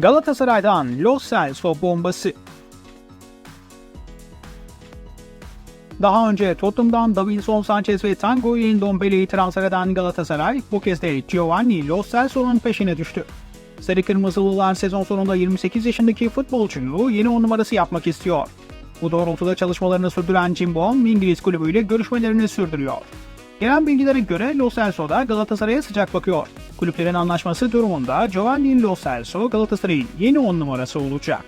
Galatasaray'dan Los Celso bombası. Daha önce Tottenham'dan Davinson Sanchez ve Tanguy Ndombele'yi transfer eden Galatasaray bu kez de Giovanni Lo Celso'nun peşine düştü. Sarı Kırmızılılar sezon sonunda 28 yaşındaki futbolcuyu yeni on numarası yapmak istiyor. Bu doğrultuda çalışmalarını sürdüren Cimbom, İngiliz kulübüyle görüşmelerini sürdürüyor. Gelen bilgilere göre Lo Celso Galatasaray'a sıcak bakıyor. Kulüplerin anlaşması durumunda Giovanni Lo Celso Galatasaray'ın yeni on numarası olacak.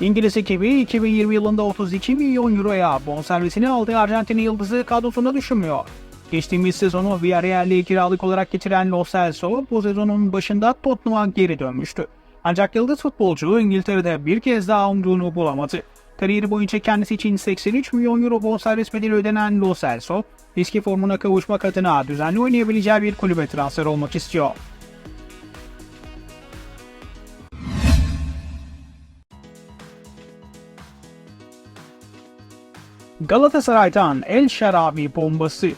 İngiliz ekibi 2020 yılında 32 milyon euroya bonservisini aldığı Arjantin yıldızı kadrosunda düşünmüyor. Geçtiğimiz sezonu Villarreal'e kiralık olarak getiren Lo Celso bu sezonun başında Tottenham'a geri dönmüştü. Ancak yıldız futbolcu İngiltere'de bir kez daha umduğunu bulamadı. Kariyeri boyunca kendisi için 83 milyon euro bonservis bedeli ödenen Lo Celso, eski formuna kavuşmak adına düzenli oynayabileceği bir kulübe transfer olmak istiyor. Galatasaray'dan El Şarabi bombası.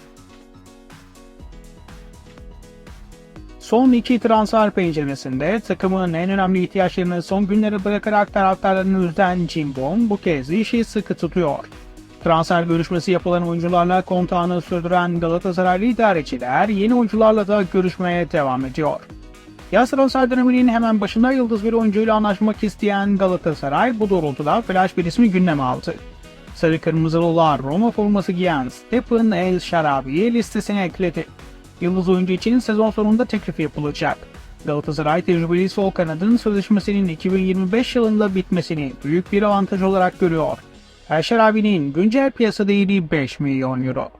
Son iki transfer penceresinde takımın en önemli ihtiyaçlarını son günlere bırakarak taraftarlarını üzen Cimbom bu kez işi sıkı tutuyor. Transfer görüşmesi yapılan oyuncularla kontağını sürdüren Galatasaraylı idareciler yeni oyuncularla da görüşmeye devam ediyor. Yaz transfer döneminin hemen başında yıldız bir oyuncuyla anlaşmak isteyen Galatasaray bu doğrultuda flash bir ismi gündeme aldı. Sarı Kırmızılılar Roma forması giyen Stephen El Şarabi'yi listesine ekledi. Yıldız oyuncu için sezon sonunda teklif yapılacak. Galatasaray tecrübeli sol kanadın sözleşmesinin 2025 yılında bitmesini büyük bir avantaj olarak görüyor. El Şarabi'nin güncel piyasa değeri 5 milyon euro.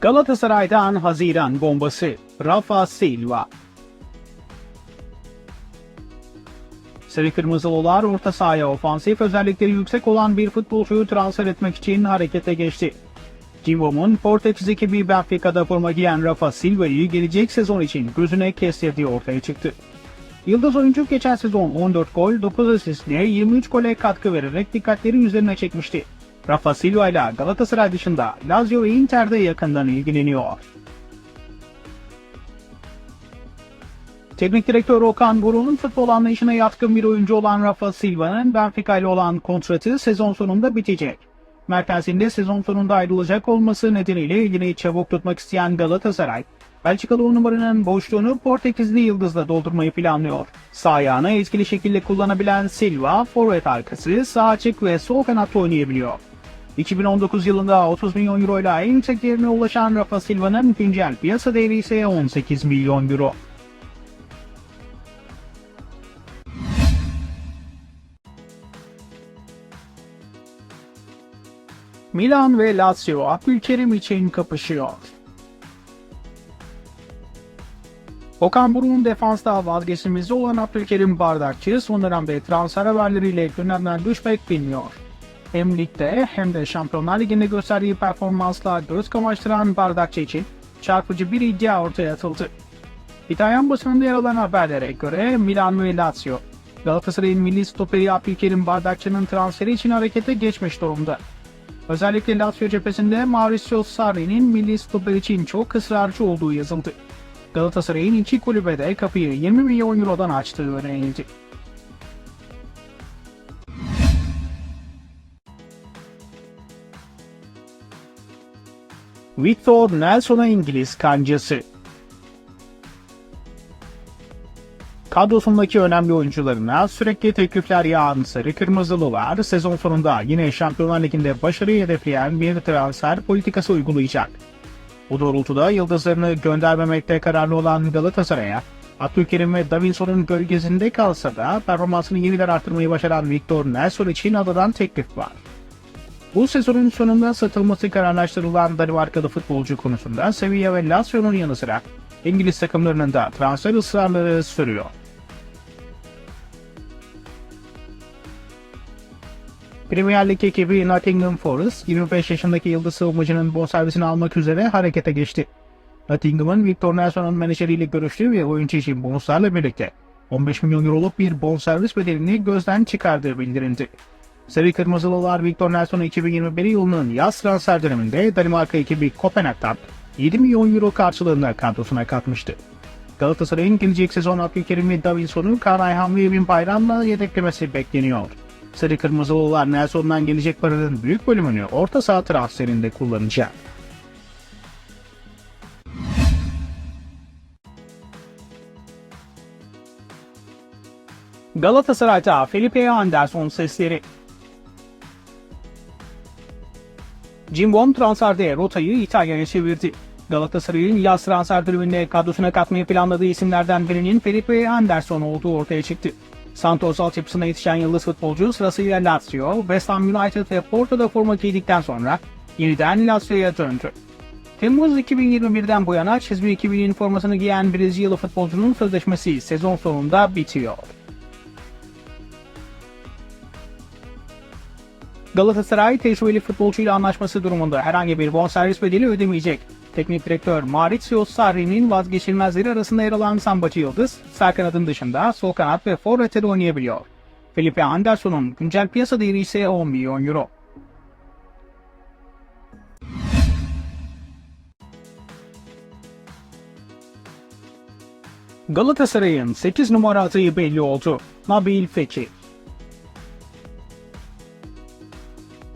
Galatasaray'dan Haziran bombası Rafa Silva Sarı Kırmızılılar orta sahaya ofansif özellikleri yüksek olan bir futbolcuyu transfer etmek için harekete geçti. Cimbom'un Portekiz ekibi Benfica'da forma giyen Rafa Silva'yı gelecek sezon için gözüne kestirdiği ortaya çıktı. Yıldız oyuncu geçen sezon 14 gol, 9 asistle 23 gole katkı vererek dikkatleri üzerine çekmişti. Rafa Silva ile Galatasaray dışında Lazio ve Inter'de yakından ilgileniyor. Teknik direktör Okan Buruk'un futbol anlayışına yatkın bir oyuncu olan Rafa Silva'nın Benfica ile olan kontratı sezon sonunda bitecek. Merkezinde sezon sonunda ayrılacak olması nedeniyle ilgini çabuk tutmak isteyen Galatasaray, Belçikalı on numaranın boşluğunu Portekizli Yıldız'la doldurmayı planlıyor. Sağ ayağını etkili şekilde kullanabilen Silva, forvet arkası, sağ açık ve sol kanatta oynayabiliyor. 2019 yılında 30 milyon euro ile en yüksek değerine ulaşan Rafa Silva'nın güncel piyasa değeri ise 18 milyon euro. Milan ve Lazio Abdülkerim için kapışıyor. Okan Buruk'un defansta vazgeçilmezi olan Abdülkerim Bardakçı son dönemde transfer haberleriyle gündemden düşmek bilmiyor. Hem ligde hem de Şampiyonlar Ligi'nde gösterdiği performansla göz kamaştıran Bardakçı için çarpıcı bir iddia ortaya atıldı. İtalyan basınında yer alan haberlere göre Milan ve Lazio, Galatasaray'ın milli stoperi Abdülkerim Bardakçı'nın transferi için harekete geçmiş durumda. Özellikle Lazio cephesinde Mauricio Sarri'nin milli stoper için çok ısrarcı olduğu yazıldı. Galatasaray'ın iki kulübede kapıyı 20 milyon eurodan açtığı öğrenildi. Victor Nelson'a İngiliz kancası Kadrosundaki önemli oyuncularına sürekli teklifler yağan Sarı Kırmızılılar sezon sonunda yine Şampiyonlar Ligi'nde başarıyı hedefleyen bir transfer politikası uygulayacak. Bu doğrultuda yıldızlarını göndermemekte kararlı olan Galatasaray'a Abdülkerim ve Davinson'un gölgesinde kalsa da performansını yeniden arttırmayı başaran Victor Nelson için adadan teklif var. Bu sezonun sonunda satılması kararlaştırılan Danimarkalı futbolcu konusunda Sevilla ve Lazio'nun yanı sıra İngiliz takımlarının da transfer ısrarları sürüyor. Premier Lig ekibi Nottingham Forest 25 yaşındaki yıldız savunmacının bonservisini almak üzere harekete geçti. Nottingham'ın Victor Nelson'un menajeriyle görüştüğü ve oyuncu için bonuslarla birlikte 15 milyon euroluk bir bonservis bedelini gözden çıkardığı bildirildi. Sarı Kırmızılılar Victor Nelson 2021 yılının yaz transfer döneminde Danimarka ekibi Kopenhag'dan 7 milyon euro karşılığında kadrosuna katmıştı. Galatasaray'ın gelecek sezon Abdülkerim ve Davinson'u Kaan Ayhan ve Emin Bayram'la yedeklemesi bekleniyor. Sarı Kırmızılılar Nelson'dan gelecek paranın büyük bölümünü orta saha transferinde kullanacak. Galatasaray'da Felipe Anderson sesleri. Jim Bom transferde rotayı İtalya'ya çevirdi. Galatasaray'ın yaz transfer döneminde kadrosuna katmayı planladığı isimlerden birinin Felipe Anderson olduğu ortaya çıktı. Santos altyapısına yetişen yıldız futbolcu sırasıyla Lazio, West Ham United ve Porto'da forma giydikten sonra yeniden Lazio'ya döndü. Temmuz 2021'den bu yana çizgi 2000'in formasını giyen Brezilyalı futbolcunun sözleşmesi sezon sonunda bitiyor. Galatasaray tecrübeli futbolcuyla anlaşması durumunda herhangi bir bonservis bedeli ödemeyecek. Teknik direktör Maurizio Sarri'nin vazgeçilmezleri arasında yer alan Sambacı Yıldız, sağ kanadın dışında sol kanat ve forvette de oynayabiliyor. Felipe Anderson'un güncel piyasa değeri ise 10 milyon euro. Galatasaray'ın 8 numara adayı belli oldu. Nabil Fekir.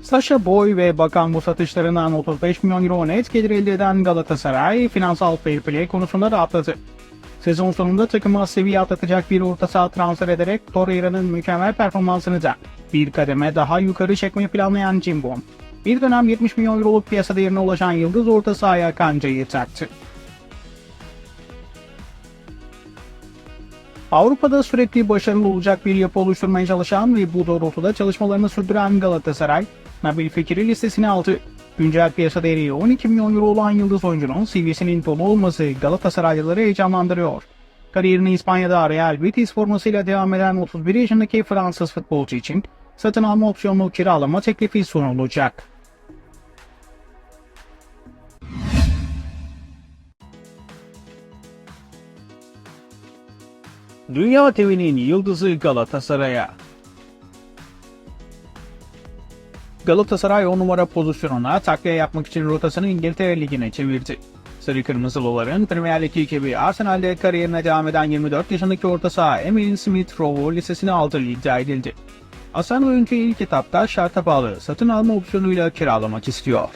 Sasha Boy ve Bakan bu satışlarından 35 milyon euro net gelir elde eden Galatasaray finansal fair play konusunda rahatladı. Sezon sonunda takıma seviye atlatacak bir orta saha transfer ederek Torreira'nın mükemmel performansını da bir kademe daha yukarı çekmeyi planlayan Cimbom. Bir dönem 70 milyon euroluk piyasa değerine ulaşan Yıldız orta sahaya kancayı taktı. Avrupa'da sürekli başarılı olacak bir yapı oluşturmaya çalışan ve bu doğrultuda çalışmalarını sürdüren Galatasaray, Nabil Fekir'i listesine aldı. Güncel piyasa değeri 12 milyon euro olan yıldız oyuncunun seviyesinin dolu olması Galatasaraylıları heyecanlandırıyor. Kariyerini İspanya'da Real Betis formasıyla devam eden 31 yaşındaki Fransız futbolcu için satın alma opsiyonlu kiralama teklifi sunulacak. Dünya TV'nin yıldızı Galatasaray'a. Galatasaray 10 numara pozisyonuna takviye yapmak için rotasını İngiltere Ligi'ne çevirdi. Sarı Kırmızılıların Premier Lig ekibi Arsenal'de kariyerine devam eden 24 yaşındaki orta saha Emil Smith Rowe'u listesine aldığı iddia edildi. Hasan oyuncu ilk etapta şarta bağlı satın alma opsiyonuyla kiralamak istiyor.